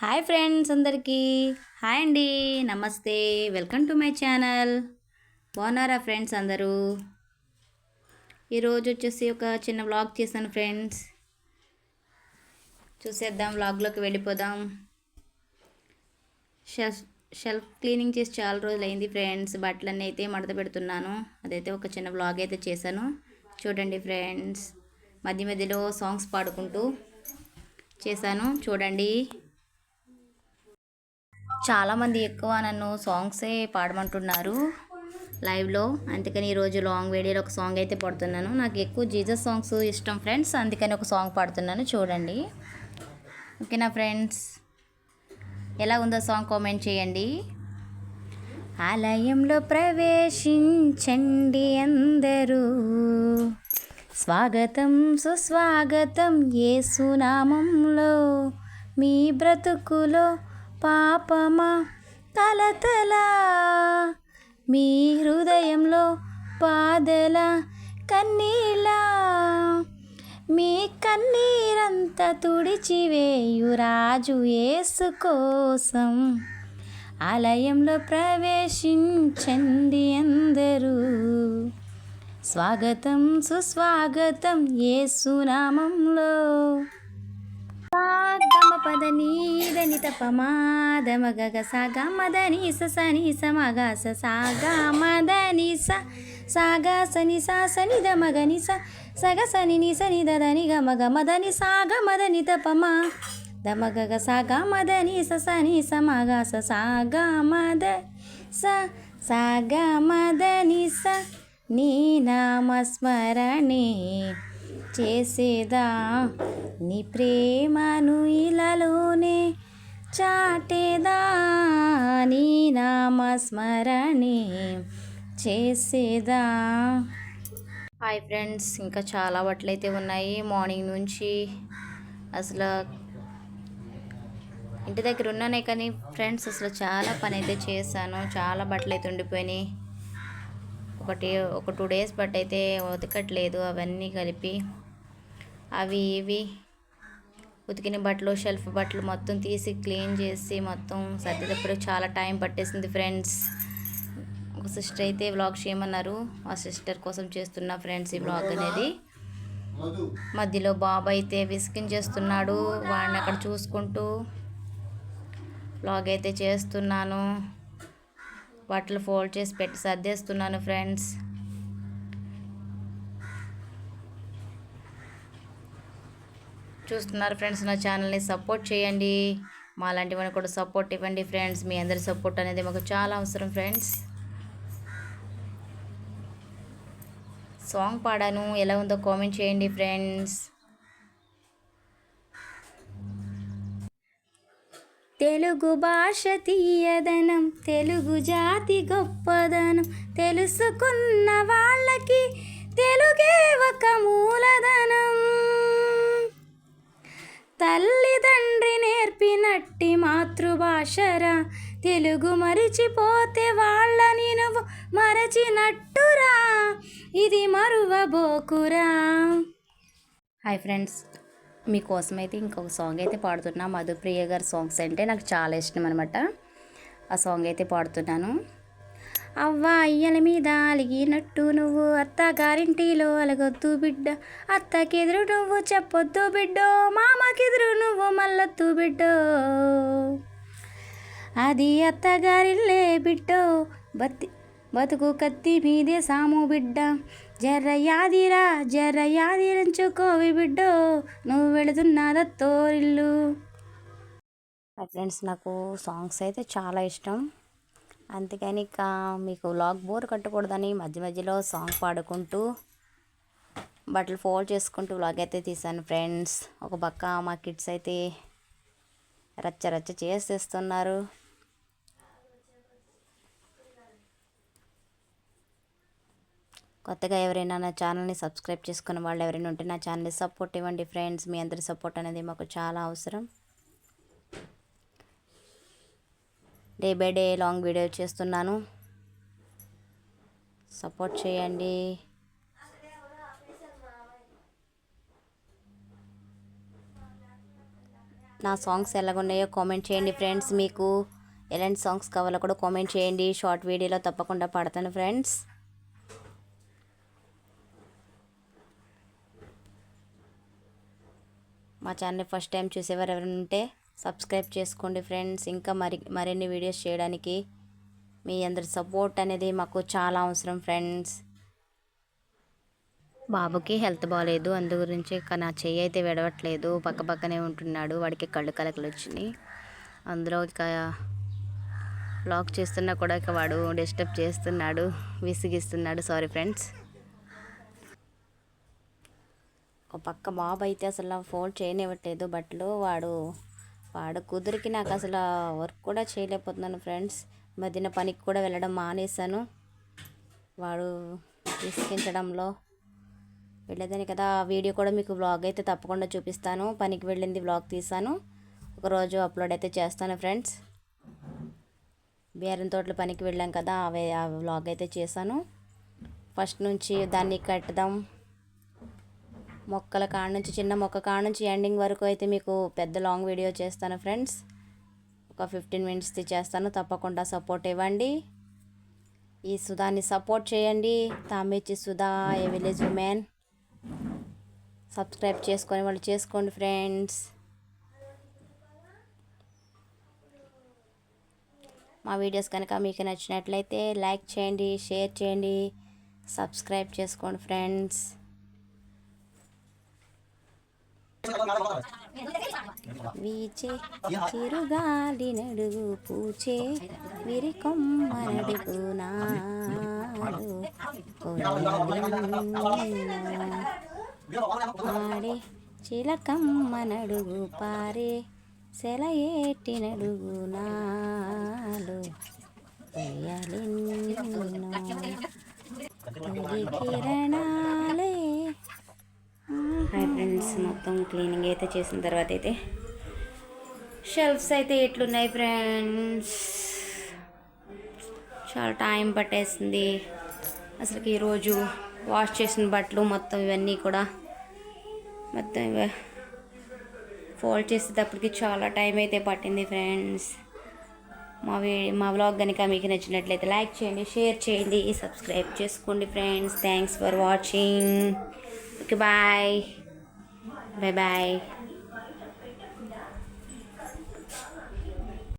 Hi friends అందరికీ. Hi అండి. నమస్తే. Welcome to my channel. బాగున్నారా ఫ్రెండ్స్ అందరూ? ఈరోజు వచ్చేసి ఒక చిన్న వ్లాగ్ చేశాను ఫ్రెండ్స్. చూసేద్దాం వ్లాగ్లోకి వెళ్ళిపోదాం. షెల్ఫ్ షెల్ఫ్ క్లీనింగ్ చేసి చాలా రోజులు అయింది ఫ్రెండ్స్. బట్టలన్నీ అయితే మడత పెడుతున్నాను. అదైతే ఒక చిన్న వ్లాగ్ అయితే చేశాను. చూడండి ఫ్రెండ్స్. మధ్య మధ్యలో సాంగ్స్ పాడుకుంటూ చేశాను. చూడండి. చాలామంది ఎక్కువ నన్ను సాంగ్సే పాడమంటున్నారు లైవ్లో. అందుకని ఈరోజు లాంగ్ వీడియోలో ఒక సాంగ్ అయితే పాడుతున్నాను. నాకు ఎక్కువ జీజస్ సాంగ్స్ ఇష్టం ఫ్రెండ్స్. అందుకని ఒక సాంగ్ పాడుతున్నాను. చూడండి. ఓకేనా ఫ్రెండ్స్. ఎలా ఉందో సాంగ్ కామెంట్ చేయండి. ఆలయంలో ప్రవేశించండి అందరూ. స్వాగతం సుస్వాగతం ఏసునామంలో మీ బ్రతుకులో పాపమా తలతలా మీ హృదయంలో పాదల కన్నీళ్ళ. మీ కన్నీరంతా తుడిచివేయు రాజు యేసు కోసం. ఆలయంలో ప్రవేశించండి అందరూ. స్వాగతం సుస్వాగతం యేసునామంలో గమ పద నీదని తప మాదమ గగ సాగ మదని స సని సమగ స సాగ మదని స సాగ సని సా సని ద మగని స సగ సని ని సని దని గ మగ మదని సాగ మదని తప మా దమ గగ సాగ మదని స సని సమగ స సాగ మద స సాగ మదని స నీ నామస్మరణే చేసేదా? నీ ప్రేమను ఇలాలోనే చాటేదా? నీ నామస్మరణే చేసేదా? హాయ్ ఫ్రెండ్స్ ఇంకా చాలా బట్టలు అయితే ఉన్నాయి. మార్నింగ్ నుంచి అసలు ఇంటి దగ్గర ఉన్నానే కానీ ఫ్రెండ్స్ అసలు చాలా పని అయితే చేశాను. చాలా బట్టలు అయితే ఉండిపోయినాయి. ఒకటి ఒక టూ డేస్ బట్ అయితే ఉతకట్లేదు అవన్నీ కలిపి. అవి ఇవి ఉతికిన బట్టలు షెల్ఫ్ బట్టలు మొత్తం తీసి క్లీన్ చేసి మొత్తం సర్దేటప్పుడు చాలా టైం పట్టేసింది ఫ్రెండ్స్ ఒక సిస్టర్ అయితే వ్లాగ్ చేయమన్నారు. ఆ సిస్టర్ కోసం చేస్తున్న ఫ్రెండ్స్ ఈ వ్లాగ్ అనేది. మధ్యలో బాబు అయితే చేస్తున్నాడు. వాడిని అక్కడ చూసుకుంటూ వ్లాగ్ అయితే చేస్తున్నాను. బట్టలు ఫోల్డ్ చేసి పెట్టి సర్దేస్తున్నాను ఫ్రెండ్స్ చూస్తున్నారు ఫ్రెండ్స్ నా ఛానల్ని సపోర్ట్ చేయండి. మా లాంటివన్నీ కూడా సపోర్ట్ ఇవ్వండి ఫ్రెండ్స్. మీ అందరి సపోర్ట్ అనేది మాకు చాలా అవసరం ఫ్రెండ్స్. సాంగ్ పాడాను. ఎలా ఉందో కామెంట్ చేయండి ఫ్రెండ్స్. తెలుగు భాష తీయదనం తెలుగు జాతి గొప్పదనం. తెలుసుకున్న వాళ్ళకి తెలుగే ఒక మూల తెలుగు మరిచిపోతే వాళ్ళని నువ్వు మరచినట్టురా. ఇది మరువబోకురా. హాయ్ ఫ్రెండ్స్ మీకోసం అయితే ఇంకొక సాంగ్ అయితే పాడుతున్నా. మధుప్రియ గారి సాంగ్స్ అంటే నాకు చాలా ఇష్టం అనమాట ఆ సాంగ్ అయితే పాడుతున్నాను. అవ్వ అయ్యల మీద అలిగినట్టు నువ్వు అత్త గారింటిలో అలగొద్దు బిడ్డ. అత్తకెదురు నువ్వు చెప్పొద్దు బిడ్డో మామకెదురు నువ్వు మల్లొద్దు బిడ్డో. అది అత్తగారిల్లే బిడ్డో. బతి బతుకు కత్తి మీదే సాము బిడ్డ. జర్ర యాదిరా జర్ర యాదిరించుకోవి బిడ్డో. నువ్వు మా ఫ్రెండ్స్ నాకు సాంగ్స్ అయితే చాలా ఇష్టం. అందుకని ఇక మీకు లాగ్ బోర్ కట్టకూడదని మధ్య మధ్యలో సాంగ్ పాడుకుంటూ బట్టలు ఫోల్డ్ చేసుకుంటూ వ్లాగ్ అయితే తీశాను ఫ్రెండ్స్. ఒక పక్క మా కిడ్స్ అయితే రచ్చ రచ్చ చేసేస్తున్నారు. కొత్తగా ఎవరైనా నా ఛానల్ని సబ్స్క్రైబ్ చేసుకున్న వాళ్ళు ఎవరైనా ఉంటే నా ఛానల్ని సపోర్ట్ ఇవ్వండి ఫ్రెండ్స్. మీ అందరి సపోర్ట్ అనేది మాకు చాలా అవసరం. Day by day long video చేస్తున్నాను. సపోర్ట్ చేయండి. నా సాంగ్స్ ఎలాగున్నాయో కామెంట్ చేయండి ఫ్రెండ్స్. మీకు ఎలాంటి సాంగ్స్ కావాలో కూడా కామెంట్ చేయండి. షార్ట్ వీడియోలో తప్పకుండా పడతాను ఫ్రెండ్స్. మా ఛానల్ ఫస్ట్ టైం చూసేవారు ఎవరైనా ఉంటే సబ్స్క్రైబ్ చేసుకోండి ఫ్రెండ్స్. ఇంకా మరి మరిన్ని వీడియోస్ చేయడానికి మీ అందరి సపోర్ట్ అనేది మాకు చాలా అవసరం ఫ్రెండ్స్. బాబుకి హెల్త్ బాగాలేదు అందు గురించి నా చెయ్యి అయితే విడవట్లేదు. పక్క పక్కనే ఉంటున్నాడు వాడికి కళ్ళు కలకలు వచ్చినాయి. అందులో ఇక లాక్ చేస్తున్నా కూడా ఇక వాడు డిస్టర్బ్ చేస్తున్నాడు విసిగిస్తున్నాడు. Sorry friends. ఒక పక్క బాబు అయితే అసలు ఫోల్డ్ చేయనివ్వట్లేదు బట్టలు వాడు వాడు కుదురికి నాకు అసలు వర్క్ కూడా చేయలేకపోతున్నాను ఫ్రెండ్స్. మధ్యన పనికి కూడా వెళ్ళడం మానేశాను. వాడు విసిగించడంలో వెళ్ళేదని కదా. ఆ వీడియో కూడా మీకు వ్లాగ్ అయితే తప్పకుండా చూపిస్తాను. పనికి వెళ్ళింది వ్లాగ్ తీసాను ఒకరోజు అప్లోడ్ అయితే చేస్తాను ఫ్రెండ్స్. బేరం తోటల పనికి వెళ్ళాం కదా అవే ఆ వ్లాగ్ అయితే చేశాను. ఫస్ట్ నుంచి దాన్ని కట్టడం మొక్కల కాడ నుంచి చిన్న మొక్క కాడ నుంచి ఎండింగ్ వరకు అయితే మీకు పెద్ద లాంగ్ వీడియో చేస్తాను ఫ్రెండ్స్ ఒక ఫిఫ్టీన్ మినిట్స్ది చేస్తాను. తప్పకుండా సపోర్ట్ ఇవ్వండి. ఈ సుధాని సపోర్ట్ చేయండి. తామిచ్చి Sudha a village women subscribe చేసుకొని వాళ్ళు చేసుకోండి ఫ్రెండ్స్ మా వీడియోస్ కనుక మీకు నచ్చినట్లయితే లైక్ చేయండి షేర్ చేయండి సబ్స్క్రైబ్ చేసుకోండి ఫ్రెండ్స్ వీచే చిరుగాలి నడుగు పూచే విరి కొమ్మ నడుగు నాడు. ఆడే చిలకమ్మ నడుగు పారే సెలయేటి నడుగు నాడు. కిరణాలే హాయ్ ఫ్రెండ్స్ మొత్తం క్లీనింగ్ అయితే చేసిన తర్వాత అయితే షెల్ఫ్స్ అయితే ఎట్లున్నాయి ఫ్రెండ్స్? చాలా టైం పట్టేసింది. అసలుకి ఈరోజు వాష్ చేసిన బట్టలు మొత్తం ఇవన్నీ కూడా మొత్తం ఫోల్డ్ చేసేటప్పటికి చాలా టైం అయితే పట్టింది ఫ్రెండ్స్. మా వీ మా వ్లాగ్ కనుక మీకు నచ్చినట్లయితే లైక్ చేయండి షేర్ చేయండి సబ్స్క్రైబ్ చేసుకోండి friends. Thanks for watching. Okay bye. Bye bye